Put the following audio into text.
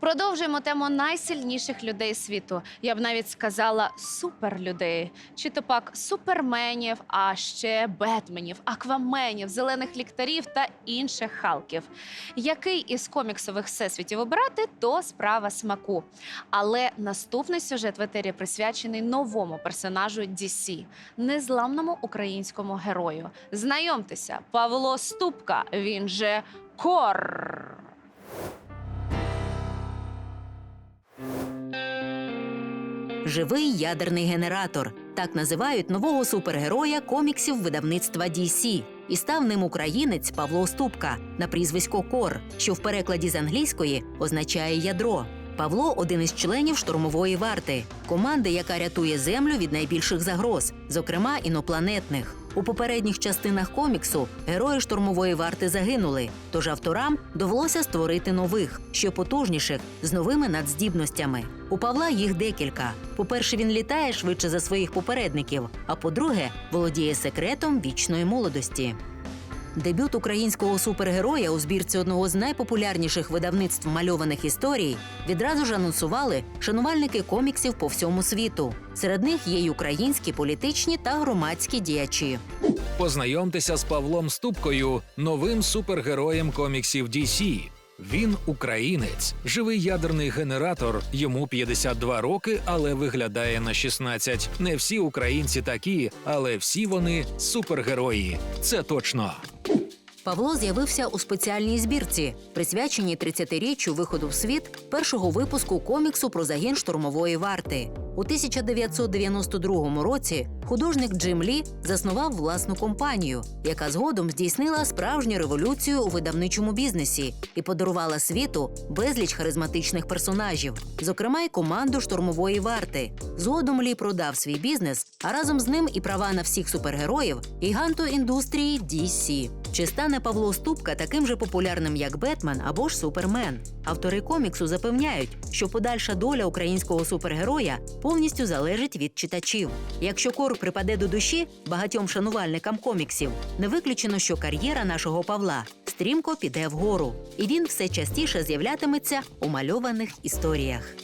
Продовжуємо тему найсильніших людей світу. Я б навіть сказала суперлюдей. Чи то пак суперменів, а ще бетменів, акваменів, зелених ліктарів та інших халків. Який із коміксових всесвітів обирати, то справа смаку. Але наступний сюжет в етері присвячений новому персонажу DC – незламному українському герою. Знайомтеся, Павло Ступка. Він же Кор. Живий ядерний генератор так називають нового супергероя коміксів видавництва DC. І став ним українець Павло Ступка на прізвисько Кор, що в перекладі з англійської означає ядро. Павло один із членів штурмової варти, команди, яка рятує землю від найбільших загроз, зокрема інопланетних. У попередніх частинах коміксу герої штурмової варти загинули, тож авторам довелося створити нових, ще потужніших, з новими надздібностями. У Павла їх декілька. По-перше, він літає швидше за своїх попередників. А по-друге, володіє секретом вічної молодості. Дебют українського супергероя у збірці одного з найпопулярніших видавництв мальованих історій відразу ж анонсували шанувальники коміксів по всьому світу. Серед них є й українські політичні та громадські діячі. Познайомтеся з Павлом Ступкою, новим супергероєм коміксів DC. Він українець, живий ядерний генератор. Йому 52 роки, але виглядає на 16. Не всі українці такі, але всі вони супергерої. Це точно. Павло з'явився у спеціальній збірці, присвяченій 30-річчю виходу в світ першого випуску коміксу про загін штурмової варти. У 1992 році художник Джим Лі заснував власну компанію, яка згодом здійснила справжню революцію у видавничому бізнесі і подарувала світу безліч харизматичних персонажів, зокрема й команду штурмової варти. Згодом Лі продав свій бізнес, а разом з ним і права на всіх супергероїв гіганту індустрії DC. Чи стане Павло Ступка таким же популярним, як Бетмен або ж Супермен? Автори коміксу запевняють, що подальша доля українського супергероя повністю залежить від читачів. Якщо кор припаде до душі багатьом шанувальникам коміксів, не виключено, що кар'єра нашого Павла стрімко піде вгору, і він все частіше з'являтиметься у мальованих історіях.